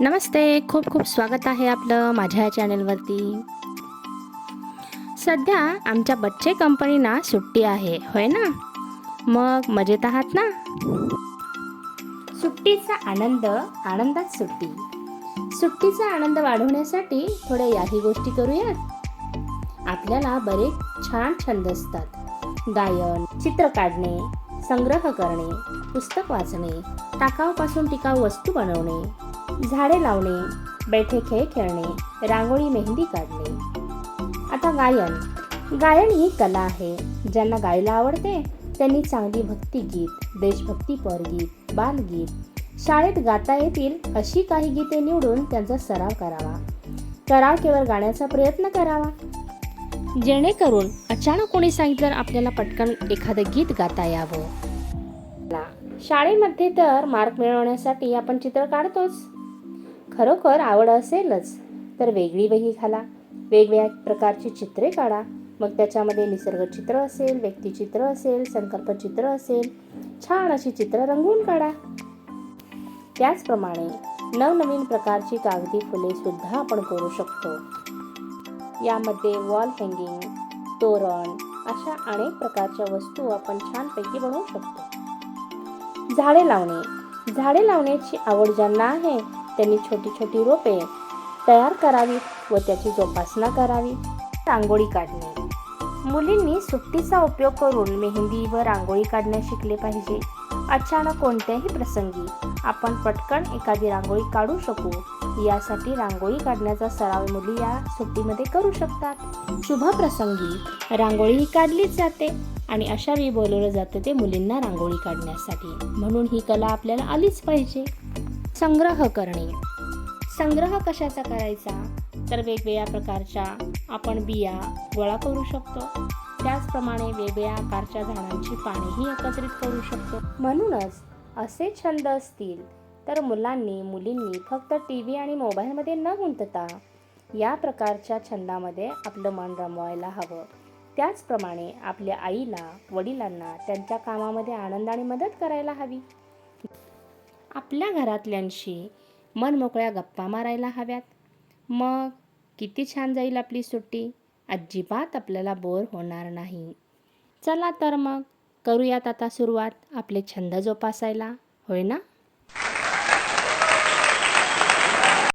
नमस्ते खूप खूप स्वागत आहे आपलं माझ्या चॅनलवरती सध्या आमच्या बच्चे कंपनीना सुट्टी आहे होय ना? मग मजेत आहात ना? सुट्टीचा आनंद आनंदात सुट्टी. सुट्टीचा आनंद वाढवण्यासाठी थोड्या याही गोष्टी करूयात. आपल्याला बरेच छान छंद असतात. गायन चित्र काढणे संग्रह करणे पुस्तक वाचणे टाकाऊपासून टिकाऊ वस्तू बनवणे झाडे लावणे बैठे खेळ खेळणे रांगोळी मेहंदी काढणे. आता गायन. गायन ही कला आहे. ज्यांना गायला आवडते त्यांनी चांगली भक्तिगीत देशभक्तीपर गीत बालगीत शाळेत गाता येतील अशी काही गीते निवडून त्यांचा सराव करावा. सराव केवळ गाण्याचा प्रयत्न करावा. जेणेकरून अचानक कोणी सांगितलं आपल्याला पटकन एखादं गीत गाता यावं. शाळेमध्ये तर मार्क मिळवण्यासाठी आपण चित्र काढतोच. खरोखर आवड असेलच तर वेगळी वही घाला. वेगवेगळ्या प्रकारची चित्रे काढा. मग त्याच्यामध्ये निसर्गचित्र असेल व्यक्तिचित्र असेल संकल्पचित्र असेल छान अशी चित्र रंगवून काढा. त्याचप्रमाणे नवनवीन प्रकारची कागदी फुले सुद्धा आपण करू शकतो. यामध्ये वॉल हँगिंग तोरण अशा अनेक प्रकारच्या वस्तू आपण छानपैकी बनवू शकतो. झाडे लावणे. झाडे लावण्याची आवड ज्यांना आहे त्यांनी छोटी छोटी रोपे तयार करावी व त्याची जोपासना करावी. रांगोळी काढणे. मुलींनी सुट्टीचा उपयोग करून मेहंदी व रांगोळी काढण्यास शिकले पाहिजे. अचानक कोणत्याही प्रसंगी आपण पटकन एखादी रांगोळी काढू शकू. यासाठी रांगोळी काढण्याचा सराव मुली या सुट्टीमध्ये करू शकतात. शुभ प्रसंगी रांगोळी ही काढलीच जाते आणि अशा वेळी बोलवलं जातं ते मुलींना रांगोळी काढण्यासाठी. म्हणून ही कला आपल्याला आलीच पाहिजे. संग्रह करणे. संग्रह कशाचा करायचा? तर वेगवेगळ्या प्रकारच्या आपण बिया गोळा करू शकतो. त्याचप्रमाणे वेगवेगळ्या आकारच्या झाडांची पानेही एकत्रित करू शकतो. म्हणूनच असे छंद असतील तर मुलांनी मुलींनी फक्त टी व्ही आणि मोबाईलमध्ये न गुंतता या प्रकारच्या छंदामध्ये आपलं मन रमवायला हवं. त्याचप्रमाणे आपल्या आईला वडिलांना त्यांच्या कामामध्ये आनंदाने मदत करायला हवी. आपल्या घरातल्यांशी मनमोकळ्या गप्पा मारायला हव्यात. मग किती छान जाईल आपली सुट्टी. अजिबात आपल्याला बोर होणार नाही. चला तर मग करूयात आता सुरुवात आपले छंद जोपासायला. होय ना?